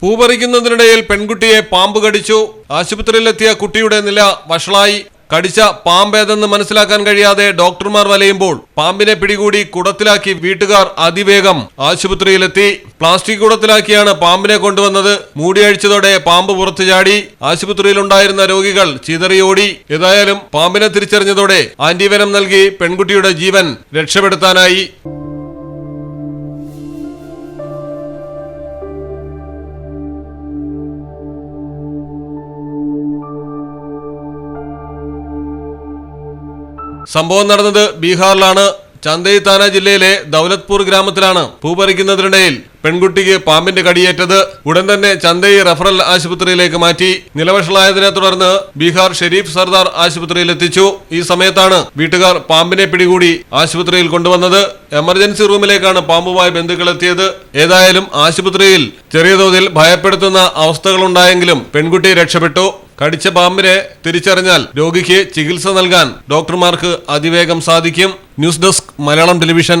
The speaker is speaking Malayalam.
പൂപറിക്കുന്നതിനിടയിൽ പെൺകുട്ടിയെ പാമ്പ് കടിച്ചു. ആശുപത്രിയിലെത്തിയ കുട്ടിയുടെ നില വഷളായി. കടിച്ച പാമ്പേതെന്ന് മനസ്സിലാക്കാൻ കഴിയാതെ ഡോക്ടർമാർ വലയുമ്പോൾ പാമ്പിനെ പിടികൂടി കുടത്തിലാക്കി വീട്ടുകാർ അതിവേഗം ആശുപത്രിയിലെത്തി. പ്ലാസ്റ്റിക് കുടത്തിലാക്കിയാണ് പാമ്പിനെ കൊണ്ടുവന്നത്. മൂടിയഴിച്ചതോടെ പാമ്പ് പുറത്തു ചാടി. ആശുപത്രിയിലുണ്ടായിരുന്ന രോഗികൾ ചിതറിയോടി ഏതായാലും പാമ്പിനെ തിരിച്ചറിഞ്ഞതോടെ ആന്റിവനം നൽകി പെൺകുട്ടിയുടെ ജീവൻ രക്ഷപ്പെടുത്താനായി. സംഭവം നടന്നത് ബീഹാറിലാണ്. ചന്ദയി താന ജില്ലയിലെ ദൗലത്പൂർ ഗ്രാമത്തിലാണ്. പൂപറിക്കുന്നതിനിടയിൽ പെൺകുട്ടിക്ക് പാമ്പിന്റെ കടിയേറ്റത് ഉടൻ തന്നെ ചന്തയി റഫറൽ ആശുപത്രിയിലേക്ക് മാറ്റി. നിലവഷളായതിനെ തുടർന്ന് ബീഹാർ ഷെരീഫ് സർദാർ ആശുപത്രിയിൽ എത്തിച്ചു ഈ സമയത്താണ് വീട്ടുകാർ പാമ്പിനെ പിടികൂടി ആശുപത്രിയിൽ കൊണ്ടുവന്നത്. എമർജൻസി റൂമിലേക്കാണ് പാമ്പുമായി ബന്ധുക്കൾ എത്തിയത് ഏതായാലും ആശുപത്രിയിൽ ചെറിയ തോതിൽ ഭയപ്പെടുത്തുന്ന അവസ്ഥകളുണ്ടായെങ്കിലും പെൺകുട്ടി രക്ഷപ്പെട്ടു. കടിച്ച പാമ്പിനെ തിരിച്ചറിഞ്ഞാൽ രോഗിക്ക് ചികിത്സ നൽകാൻ ഡോക്ടർമാർക്ക് അതിവേഗം സാധിക്കും. News desk Malayalam television.